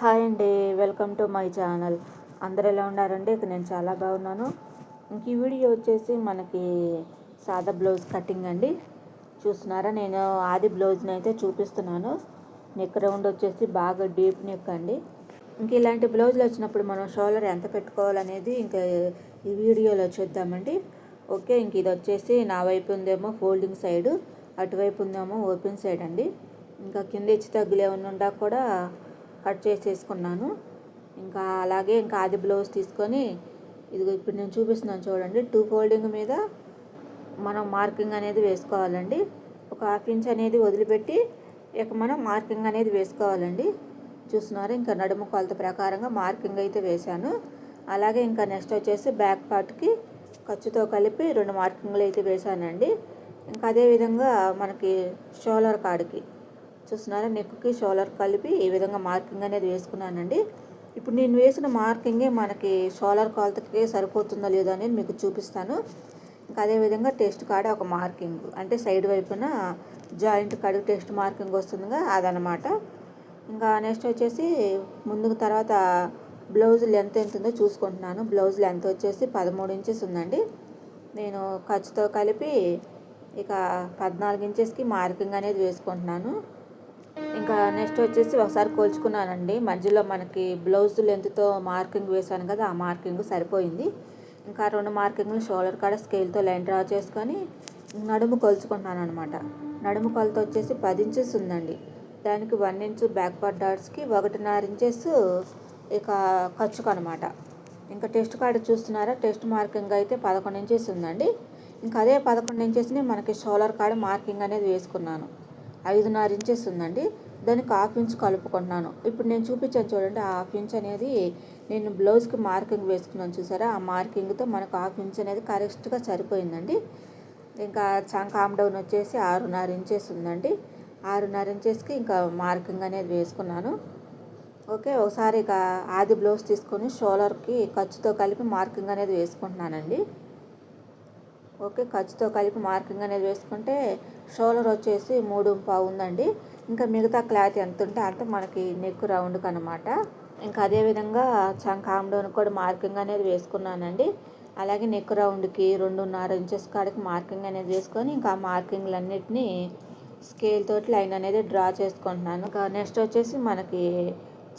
Hi అండి welcome to my channel. అందరు ఎలా ఉన్నారండి? ఇక నేను చాలా బాగున్నాను. ఇంక ఈ వీడియో వచ్చేసి మనకి సాదా బ్లౌజ్ కటింగ్ అండి. చూస్తున్నారా? నేను ఆది బ్లౌజ్ని అయితే చూపిస్తున్నాను. నెక్ రౌండ్ వచ్చేసి బాగా డీప్ నెక్ అండి. ఇంక ఇలాంటి బ్లౌజులు వచ్చినప్పుడు మనం షోల్డర్ ఎంత పెట్టుకోవాలనేది ఇంకా ఈ వీడియోలో చూద్దామండి. ఓకే ఇంక ఇది వచ్చేసి నా వైపు ఉందేమో ఫోల్డింగ్ సైడ్ అటువైపు ఉందేమో ఓపెన్ సైడ్ అండి. ఇంకా కింద ఇచ్చి తగ్గులు ఏమన్నా ఉండా కూడా కట్ చేసేసుకున్నాను. ఇంకా అలాగే ఇంకా అది బ్లౌజ్ తీసుకొని ఇదిగో ఇప్పుడు నేను చూపిస్తున్నాను చూడండి. టూ ఫోల్డింగ్ మీద మనం మార్కింగ్ అనేది వేసుకోవాలండి. ఒక హాఫ్ ఇంచ్ అనేది వదిలిపెట్టి ఇక మనం మార్కింగ్ అనేది వేసుకోవాలండి. చూస్తున్నారు? ఇంకా నడుము కొలత ప్రకారంగా మార్కింగ్ అయితే వేశాను. అలాగే ఇంకా నెక్స్ట్ వచ్చేసి బ్యాక్ పార్ట్కి ఖర్చుతో కలిపి రెండు మార్కింగ్లు అయితే వేశానండి. ఇంకా అదేవిధంగా మనకి షోలర్ కాడికి చూస్తున్నారా? నెక్కి షోలర్ కలిపి ఈ విధంగా మార్కింగ్ అనేది వేసుకున్నానండి. ఇప్పుడు నేను వేసిన మార్కింగే మనకి షోలర్ కొలతకి సరిపోతుందో లేదో అనేది మీకు చూపిస్తాను. ఇంకా అదేవిధంగా టెస్ట్ కాడ ఒక మార్కింగ్ అంటే సైడ్ వైపున జాయింట్ కాడ టెస్ట్ మార్కింగ్ వస్తుందిగా అదనమాట. ఇంకా నెక్స్ట్ వచ్చేసి ముందుకు తర్వాత బ్లౌజ్ లెంత్ ఎంత ఉందో చూసుకుంటున్నాను. బ్లౌజ్ లెంత్ వచ్చేసి పదమూడు ఇంచెస్ ఉందండి. నేను ఖర్చుతో కలిపి ఇక పద్నాలుగు ఇంచెస్కి మార్కింగ్ అనేది వేసుకుంటున్నాను. ఇంకా నెక్స్ట్ వచ్చేసి ఒకసారి కోల్చుకున్నానండి. మధ్యలో మనకి బ్లౌజ్ లెంత్తో మార్కింగ్ వేశాను కదా ఆ మార్కింగ్ సరిపోయింది. ఇంకా రెండు మార్కింగ్లు షోల్డర్ కాడ స్కేల్తో లైన్ డ్రా చేసుకొని నడుము కొలుచుకుంటున్నాను అనమాట నడుము కొలత వచ్చేసి పది ఇంచెస్ ఉందండి. దానికి వన్ ఇంచ్ బ్యాక్ పార్ట్ డాట్స్కి ఒకటిన్నర ఇంచెస్ ఇక ఖర్చుకు అనమాట ఇంకా టెస్ట్ కార్డు చూస్తున్నారా? టెస్ట్ మార్కింగ్ అయితే పదకొండు ఇంచెస్ ఉందండి. ఇంకా అదే పదకొండు ఇంచెస్ని మనకి షోలర్ కాడ మార్కింగ్ అనేది వేసుకున్నాను. ఐదున్నర ఇంచెస్ ఉందండి. దానికి హాఫ్ ఇంచ్ కలుపుకుంటున్నాను. ఇప్పుడు నేను చూపించాను చూడండి ఆ హాఫ్ ఇంచ్ అనేది నేను బ్లౌజ్కి మార్కింగ్ వేసుకున్నాను చూసారా? ఆ మార్కింగ్తో మనకు హాఫ్ ఇంచ్ అనేది కరెక్ట్గా సరిపోయిందండి. ఇంకా చంక్ ఆమ్ డౌన్ వచ్చేసి ఆరున్నర ఇంచెస్ ఉందండి. ఆరున్నర ఇంచెస్కి ఇంకా మార్కింగ్ అనేది వేసుకున్నాను. ఓకే ఒకసారి ఇక ఆది బ్లౌజ్ తీసుకొని షోలర్కి ఖర్చుతో కలిపి మార్కింగ్ అనేది వేసుకుంటున్నానండి. ఓకే ఖర్చుతో కలిపి మార్కింగ్ అనేది వేసుకుంటే షోల్డర్ వచ్చేసి మూడు పావు ఉందండి. ఇంకా మిగతా క్లాత్ ఎంత ఉంటే అంత మనకి నెక్ రౌండ్కి అనమాట ఇంకా అదేవిధంగా చంక్ కూడా మార్కింగ్ అనేది వేసుకున్నానండి. అలాగే నెక్ రౌండ్కి రెండున్నర ఇంచెస్ కాడికి మార్కింగ్ అనేది వేసుకొని ఇంకా ఆ మార్కింగ్లన్నిటినీ స్కేల్ తోటి లైన్ అనేది డ్రా చేసుకుంటున్నాను. ఇంకా నెక్స్ట్ వచ్చేసి మనకి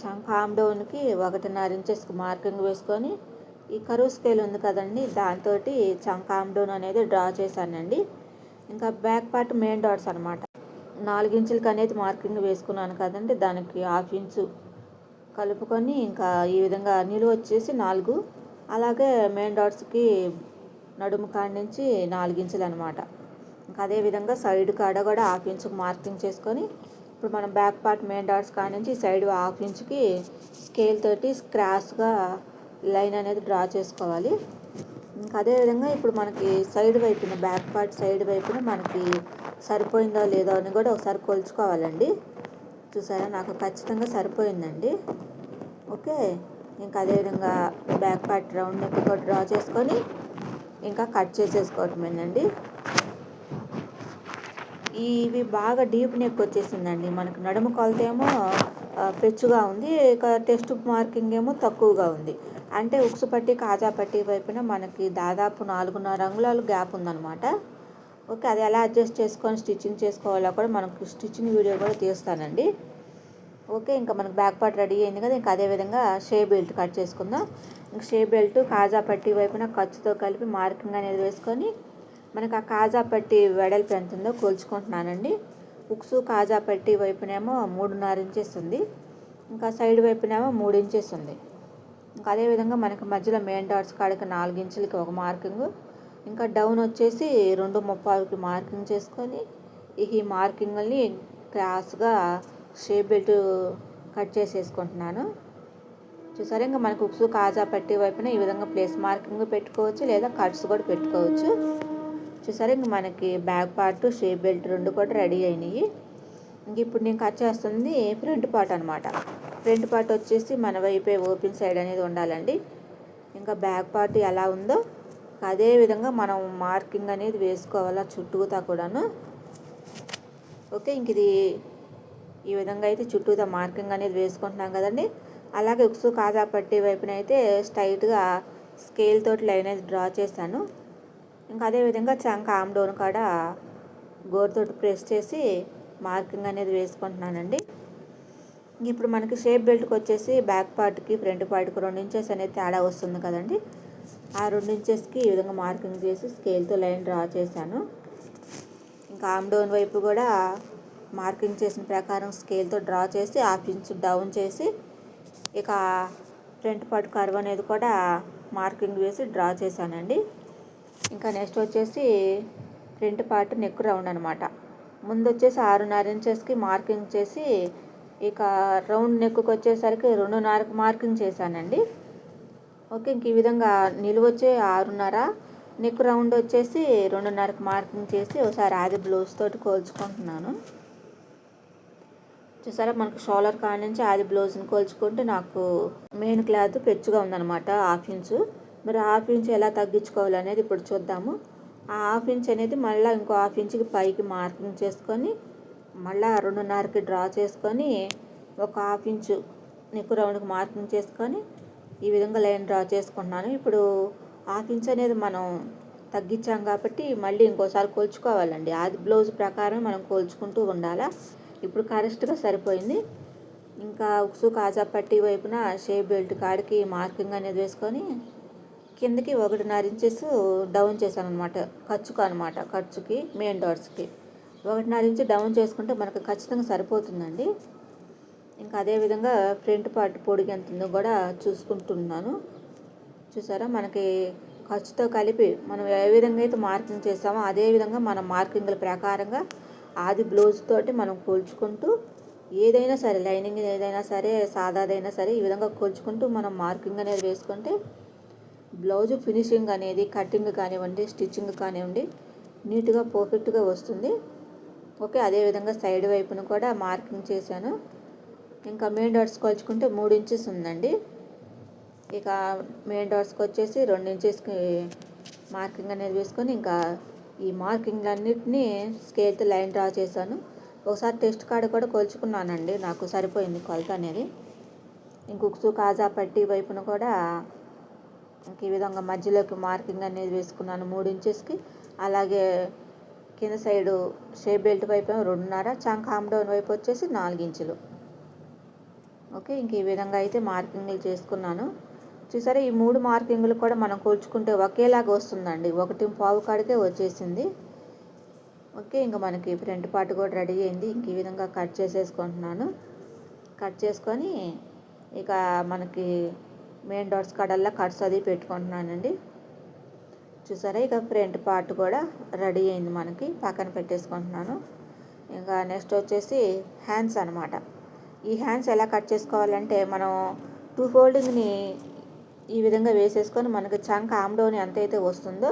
చంకామ్డోన్కి ఒకటిన్నర ఇంచెస్కి మార్కింగ్ వేసుకొని ఈ కరువు స్కేల్ ఉంది కదండి దాంతో కామ్డోన్ అనేది డ్రా చేశానండి. ఇంకా బ్యాక్ పార్ట్ మెయిన్ డాట్స్ అనమాట నాలుగించులకి అనేది మార్కింగ్ వేసుకున్నాను కదండి దానికి హాఫ్ ఇంచు కలుపుకొని ఇంకా ఈ విధంగా నిలువ వచ్చేసి నాలుగు. అలాగే మెయిన్ డాట్స్కి నడుము కాడ నుంచి నాలుగించులు అనమాట ఇంకా అదేవిధంగా సైడ్ కాడ కూడా హాఫ్ ఇంచుకు మార్కింగ్ చేసుకొని ఇప్పుడు మనం బ్యాక్ పార్ట్ మెయిన్ డాట్స్ కాడ నుంచి సైడ్ హాఫ్ ఇంచుకి స్కేల్ తోటి స్క్రాష్గా లైన్ అనేది డ్రా చేసుకోవాలి. ఇంకా అదేవిధంగా ఇప్పుడు మనకి సైడ్ వైపున బ్యాక్ పార్ట్ సైడ్ వైపున మనకి సరిపోయిందో లేదో అని కూడా ఒకసారి కొలుచుకోవాలండి. చూసారా? నాకు ఖచ్చితంగా సరిపోయిందండి. ఓకే? ఇంకా అదేవిధంగా బ్యాక్ పార్ట్ రౌండ్ నెక్ కూడా డ్రా చేసుకొని ఇంకా కట్ చేసేసుకోవటమేనండి. ఇవి బాగా డీప్ నెక్ వచ్చేసిందండి. మనకు నడుము కొలతేమో పెచ్చుగా ఉంది. ఇక టెస్ట్ మార్కింగ్ ఏమో తక్కువగా ఉంది. అంటే ఉక్సు పట్టి కాజా పట్టి వైపున మనకి దాదాపు నాలుగున్నర రంగులాలు గ్యాప్ ఉందన్నమాట. ఓకే అది ఎలా అడ్జస్ట్ చేసుకొని స్టిచ్చింగ్ చేసుకోవాలో కూడా మనకు స్టిచ్చింగ్ వీడియో కూడా తీస్తానండి. ఓకే ఇంకా మనకు బ్యాక్ పార్ట్ రెడీ అయింది కదా ఇంకా అదేవిధంగా షే బెల్ట్ కట్ చేసుకుందాం. ఇంకా షే బెల్ట్ కాజా పట్టి వైపున ఖర్చుతో కలిపి మార్కింగ్ అనేది వేసుకొని మనకు ఆ కాజా పట్టి వెడల్పు ఎంత ఉందో కొలుచుకుంటున్నానండి. ఉక్సు కాజా పట్టి వైపునేమో మూడున్నర ఇంచెస్ ఉంది. ఇంకా సైడ్ వైపునేమో మూడు ఇంచెస్ ఉంది. ఇంకా అదేవిధంగా మనకి మధ్యలో మెయిన్ డాట్స్ కాడికి నాలుగించులకి ఒక మార్కింగ్. ఇంకా డౌన్ వచ్చేసి రెండు ముప్పాలకి మార్కింగ్ చేసుకొని ఈ మార్కింగ్ని క్రాస్గా షేప్ బెల్ట్ కట్ చేసేసుకుంటున్నాను. చూసారా ఇంకా మనకు ఉక్సు కాజా పట్టి వైపున ఈ విధంగా ప్లేస్ మార్కింగ్ పెట్టుకోవచ్చు లేదా కట్స్ కూడా పెట్టుకోవచ్చు. చూసారా ఇంక మనకి బ్యాక్ పార్ట్ షేప్ బెల్ట్ రెండు కూడా రెడీ అయినాయి. ఇంక ఇప్పుడు నేను కట్ చేస్తుంది ఫ్రంట్ పార్ట్ అనమాట ఫ్రంట్ పార్ట్ వచ్చేసి మన వైపే ఓపెన్ సైడ్ అనేది ఉండాలండి. ఇంకా బ్యాక్ పార్ట్ ఎలా ఉందో అదే విధంగా మనం మార్కింగ్ అనేది వేసుకోవాలా చుట్టూతా కూడాను. ఓకే ఇంక ఇది ఈ విధంగా అయితే చుట్టూతా మార్కింగ్ అనేది వేసుకుంటున్నాం కదండి. అలాగే ఉక్సు కాజా పట్టి వైపున అయితే స్ట్రైట్గా స్కేల్ తోటి లైన్ అయితే డ్రా చేశాను. ఇంకా అదేవిధంగా చంక ఆమ్ డౌన్ కాడ గోరుతోటి ప్రెస్ చేసి మార్కింగ్ అనేది వేసుకుంటున్నానండి. ఇప్పుడు మనకి షేప్ బెల్ట్కి వచ్చేసి బ్యాక్ పార్ట్కి ఫ్రంట్ పార్ట్కి రెండు ఇంచెస్ అనేది తేడా వస్తుంది కదండి. ఆ రెండు ఇంచెస్కి ఈ విధంగా మార్కింగ్ చేసి స్కేల్తో లైన్ డ్రా చేశాను. ఇంకా ఆమ్ డౌన్ వైపు కూడా మార్కింగ్ చేసిన ప్రకారం స్కేల్తో డ్రా చేసి హాఫ్ ఇంచ్ డౌన్ చేసి ఇక ఫ్రంట్ పార్ట్ కర్వ్ అనేది కూడా మార్కింగ్ వేసి డ్రా చేశానండి. ఇంకా నెక్స్ట్ వచ్చేసి ఫ్రంట్ పార్ట్ నెక్ రౌండ్ అనమాట ముందు వచ్చేసి ఆరున్నర ఇంచెస్కి మార్కింగ్ చేసి ఇక రౌండ్ నెక్కు వచ్చేసరికి రెండున్నరకు మార్కింగ్ చేశానండి. ఓకే ఇంక ఈ విధంగా నిలువొచ్చే ఆరున్నర నెక్ రౌండ్ వచ్చేసి రెండున్నరకు మార్కింగ్ చేసి ఒకసారి ఆది బ్లౌజ్ తోటి కోల్చుకుంటున్నాను. చూసారా మనకు షోలర్ కాడ నుంచి ఆది బ్లౌజ్ని కోల్చుకుంటే నాకు మెయిన్ క్లాత్ పెచ్చుగా ఉందన్నమాట హాఫ్ ఇంచు. మరి హాఫ్ ఇంచ్ ఎలా తగ్గించుకోవాలనేది ఇప్పుడు చూద్దాము. ఆ హాఫ్ ఇంచ్ అనేది మళ్ళీ ఇంకో హాఫ్ ఇంచ్కి పైకి మార్కింగ్ చేసుకొని మళ్ళీ రెండున్నరకి డ్రా చేసుకొని ఒక హాఫ్ ఇంచు నెక్ రౌండ్కి మార్కింగ్ చేసుకొని ఈ విధంగా లైన్ డ్రా చేసుకుంటున్నాను ఇప్పుడు హాఫ్ ఇంచ్ అనేది మనం తగ్గించాం కాబట్టి మళ్ళీ ఇంకోసారి కోల్చుకోవాలండి. అది బ్లౌజ్ ప్రకారం మనం కోల్చుకుంటూ ఉండాలా? ఇప్పుడు కరెక్ట్గా సరిపోయింది. ఇంకా ఉక్సు కాజా పట్టి వైపున షేప్ బెల్ట్ కాడికి మార్కింగ్ అనేది వేసుకొని కిందకి ఒకటిన్నర ఇంచెస్ డౌన్ చేశాను అనమాట ఖర్చుకు అనమాట ఖర్చుకి మెయిన్ డోర్స్కి ఒకటిన్నర ఇంచు డౌన్ చేసుకుంటే మనకు ఖచ్చితంగా సరిపోతుందండి. ఇంకా అదేవిధంగా ఫ్రంట్ పార్ట్ పొడిగి ఎంత ఉందో కూడా చూసుకుంటున్నాను. చూసారా? మనకి ఖర్చుతో కలిపి మనం ఏ విధంగా అయితే మార్కింగ్ చేస్తామో అదే విధంగా మన మార్కింగ్ల ప్రకారంగా ఆది బ్లౌజ్ తోటి మనం కూల్చుకుంటూ ఏదైనా సరే లైనింగ్ ఏదైనా సరే సాదాదైనా సరే ఈ విధంగా కూల్చుకుంటూ మనం మార్కింగ్ అనేది వేసుకుంటే బ్లౌజ్ ఫినిషింగ్ అనేది కటింగ్ కానివ్వండి స్టిచ్చింగ్ కానివ్వండి నీట్గా పర్ఫెక్ట్గా వస్తుంది. ఓకే అదేవిధంగా సైడ్ వైపును కూడా మార్కింగ్ చేశాను. ఇంకా మెయిన్ డాట్స్ కొలుచుకుంటే మూడు ఇంచెస్ ఉందండి. ఇక మెయిన్ డాట్స్కి వచ్చేసి రెండు ఇంచెస్కి మార్కింగ్ అనేది వేసుకొని ఇంకా ఈ మార్కింగ్లన్నిటినీ స్కేల్తో లైన్ డ్రా చేశాను. ఒకసారి టెస్ట్ కార్డు కూడా కొలుచుకున్నానండి నాకు సరిపోయింది కొలత అనేది. ఇంకొకసు కాజా పట్టి వైపున కూడా ఇంక ఈ విధంగా మధ్యలోకి మార్కింగ్ అనేది వేసుకున్నాను మూడు ఇంచెస్కి. అలాగే కింద సైడు షేప్ బెల్ట్ వైపు రెండున్నర చంక్ హామ్ డౌన్ వైపు వచ్చేసి నాలుగించులు. ఓకే ఇంక ఈ విధంగా అయితే మార్కింగ్లు చేసుకున్నాను. చూసారా ఈ మూడు మార్కింగ్లు కూడా మనం కూల్చుకుంటే ఒకేలాగా వస్తుందండి. ఒకటి పావు కాడికే వచ్చేసింది. ఓకే ఇంకా మనకి ఫ్రంట్ పార్ట్ కూడా రెడీ అయింది. ఇంక ఈ విధంగా కట్ చేసేసుకుంటున్నాను. కట్ చేసుకొని ఇక మనకి మెయిన్ డాట్స్ కాడల్లా కట్స్ అది పెట్టుకుంటున్నానండి. చూసారా? ఇక ఫ్రంట్ పార్ట్ కూడా రెడీ అయింది మనకి. పక్కన పెట్టేసుకుంటున్నాను. ఇంకా నెక్స్ట్ వచ్చేసి హ్యాండ్స్ అనమాట ఈ హ్యాండ్స్ ఎలా కట్ చేసుకోవాలంటే మనం టూ ఫోల్డింగ్ని ఈ విధంగా వేసేసుకొని మనకి చంక ఆమ్డోన్ ఎంత అయితే వస్తుందో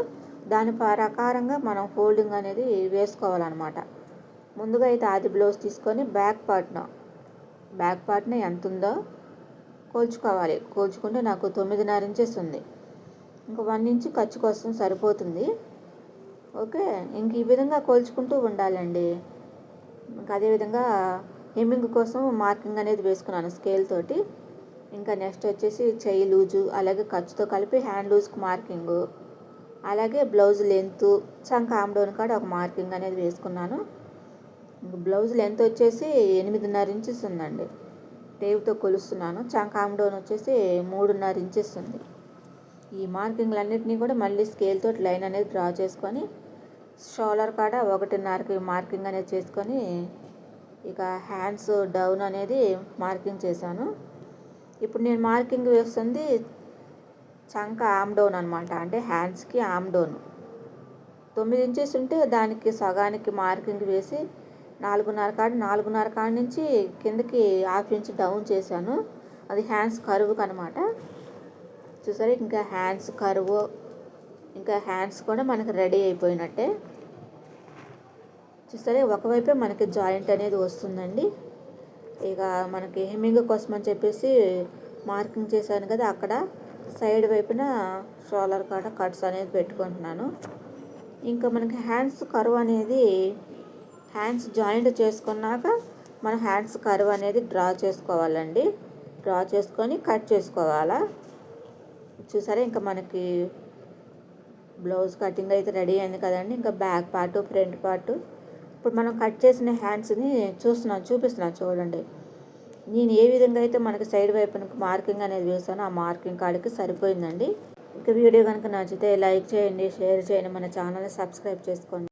దాని ప్రకారంగా మనం ఫోల్డింగ్ అనేది వేసుకోవాలన్నమాట. ముందుగా అయితే ఆది బ్లౌజ్ తీసుకొని బ్యాక్ పార్ట్న బ్యాక్ పార్ట్న ఎంత ఉందో కోల్చుకోవాలి. కోల్చుకుంటే నాకు తొమ్మిదిన్నర ఇంచెస్ ఉంది. ఇంకా వన్ ఇంచ్ ఖర్చు కోసం సరిపోతుంది. ఓకే? ఇంక ఈ విధంగా కోల్చుకుంటూ ఉండాలండి. ఇంకా అదేవిధంగా హెమ్మింగ్ కోసం మార్కింగ్ అనేది వేసుకున్నాను స్కేల్ తోటి. ఇంకా నెక్స్ట్ వచ్చేసి చెయ్యి లూజు అలాగే ఖర్చుతో కలిపి హ్యాండ్ లూజ్కి మార్కింగ్ అలాగే బ్లౌజ్ లెంత్ చంక ఆమ్డోన్ కాడ ఒక మార్కింగ్ అనేది వేసుకున్నాను. బ్లౌజ్ లెంత్ వచ్చేసి ఎనిమిదిన్నర ఇంచెస్ ఉందండి. టేవ్తో కొలుస్తున్నాను. చంక ఆమ్డోన్ వచ్చేసి మూడున్నర ఇంచెస్ ఉంది. ఈ మార్కింగ్లన్నింటినీ కూడా మళ్ళీ స్కేల్తో లైన్ అనేది డ్రా చేసుకొని షోలర్ కాడ ఒకటిన్నరకి మార్కింగ్ అనేది చేసుకొని ఇక హ్యాండ్స్ డౌన్ అనేది మార్కింగ్ చేశాను. ఇప్పుడు నేను మార్కింగ్ వేస్తుంది చంక ఆమ్ డౌన్ అనమాట అంటే హ్యాండ్స్కి ఆమ్ డౌన్ తొమ్మిది ఇంచెస్ ఉంటే దానికి సగానికి మార్కింగ్ వేసి నాలుగున్నర కాడ నాలుగున్నర కాడ నుంచి కిందకి హాఫ్ ఇంచ్ డౌన్ చేశాను. అది హ్యాండ్స్ కరువుకు అనమాట చూసారా? ఇంకా హ్యాండ్స్ కరువు ఇంకా హ్యాండ్స్ కూడా మనకి రెడీ అయిపోయినట్టే. చూసారా? ఒకవైపే మనకి జాయింట్ అనేది వస్తుందండి. ఇక మనకి హెమ్మింగ్ కోసం అని చెప్పేసి మార్కింగ్ చేశాను కదా అక్కడ. సైడ్ వైపున షోలర్ కాడ కట్స్ అనేది పెట్టుకుంటున్నాను. ఇంకా మనకి హ్యాండ్స్ కరువు అనేది హ్యాండ్స్ జాయింట్ చేసుకున్నాక మన హ్యాండ్స్ కరువు అనేది డ్రా చేసుకోవాలండి. డ్రా చేసుకొని కట్ చేసుకోవాలా? చూసారా ఇంకా మనకి బ్లౌజ్ కటింగ్ అయితే రెడీ అయింది కదండి. ఇంకా బ్యాక్ పార్ట్ ఫ్రంట్ పార్ట్. ఇప్పుడు మనం కట్ చేసిన హ్యాండ్స్ని చూస్తున్నాను చూపిస్తున్నాను చూడండి. నేను ఏ విధంగా అయితే మనకి సైడ్ వైపున మార్కింగ్ అనేది వేసానో ఆ మార్కింగ్ కాడికి సరిపోయిందండి. ఇక వీడియో కనుక నచ్చితే లైక్ చేయండి షేర్ చేయండి మన ఛానల్ని సబ్స్క్రైబ్ చేసుకోండి.